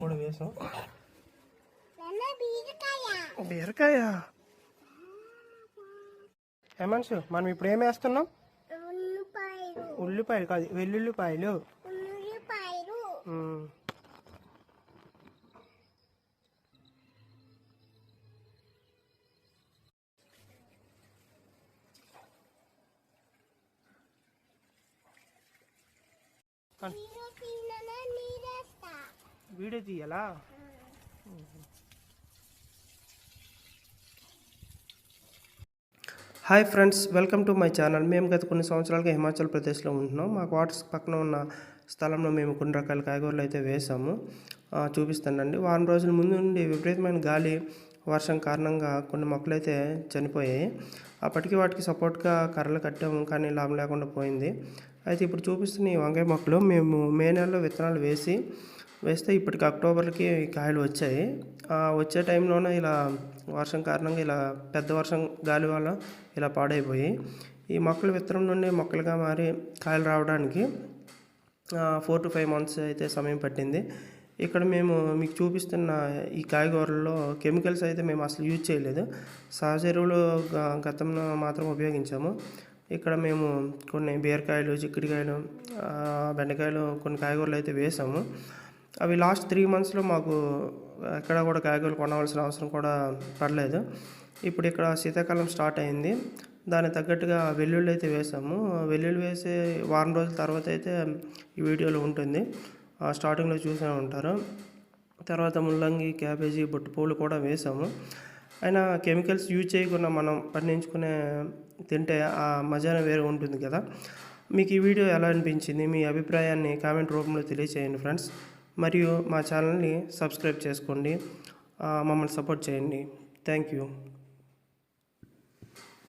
కూడా వేసాం. నాన్న బీరకాయ హేమంశు మనం ఇప్పుడు ఏం వేస్తున్నాం? ఉల్లిపాయలు ఉల్లిపాయలు కాదు వెల్లుల్లిపాయలు. ఉల్లిపాయలు. వీడియో తీయాలా? Hi friends welcome to my channel. మేము గత కొన్ని సంవత్సరాలుగా హిమాచల్ ప్రదేశ్లో ఉంటున్నాం. మా క్వార్టర్స్ పక్కన ఉన్న స్థలంలో మేము కొన్ని రకాల కాయగూరలు అయితే వేసాము చూపిస్తానండి. వారం రోజుల ముందు నుండి విపరీతమైన గాలి వర్షం కారణంగా కొన్ని మొక్కలు అయితే చనిపోయాయి. అప్పటికి వాటికి సపోర్ట్గా కర్రలు కట్టాము కానీ లాభం లేకుండా పోయింది. అయితే ఇప్పుడు చూపిస్తున్న ఈ వంకాయ మొక్కలు మేము మే నెలలో విత్తనాలు వేసి వేస్తే ఇప్పటికి అక్టోబర్కి కాయలు వచ్చాయి. వచ్చే టైంలోనే ఇలా వర్షం కారణంగా ఇలా పెద్ద వర్షం గాలి వల్ల ఇలా పాడైపోయి ఈ మొక్కలు విత్తనం నుండి మొక్కలుగా మారి కాయలు రావడానికి ఫోర్ టు ఫైవ్ మంత్స్ అయితే సమయం పట్టింది. ఇక్కడ మేము మీకు చూపిస్తున్న ఈ కాయగూరల్లో కెమికల్స్ అయితే మేము అసలు యూజ్ చేయలేదు. సహజ ఎరువులు గ- గతంలో మాత్రం ఉపయోగించాము. ఇక్కడ మేము కొన్ని బీరకాయలు చిక్కుడుకాయలు బెండకాయలు కొన్ని కాయగూరలు అయితే వేసాము. అవి లాస్ట్ త్రీ మంత్స్లో మాకు ఎక్కడ కూడా కాయగూరలు కొనవలసిన అవసరం కూడా పడలేదు. ఇప్పుడు ఇక్కడ శీతాకాలం స్టార్ట్ అయింది. దానికి తగ్గట్టుగా వెల్లుల్లి అయితే వేసాము. వెల్లుల్లి వేసే వారం రోజుల తర్వాత అయితే ఈ వీడియోలో ఉంటుంది. ఆ స్టార్టింగ్లో చూసే ఉంటారు. తర్వాత ముల్లంగి క్యాబేజీ బొట్టు పూలు కూడా వేసాము. అయినా కెమికల్స్ యూజ్ చేయకుండా మనం పండించుకునే తింటే ఆ మజానే వేరే ఉంటుంది కదా. మీకు ఈ వీడియో ఎలా అనిపించింది? మీ అభిప్రాయాన్ని కామెంట్ రూపంలో తెలియచేయండి ఫ్రెండ్స్. మరియు మా ఛానల్ని సబ్స్క్రైబ్ చేసుకోండి. మమ్మల్ని సపోర్ట్ చేయండి. Thank you.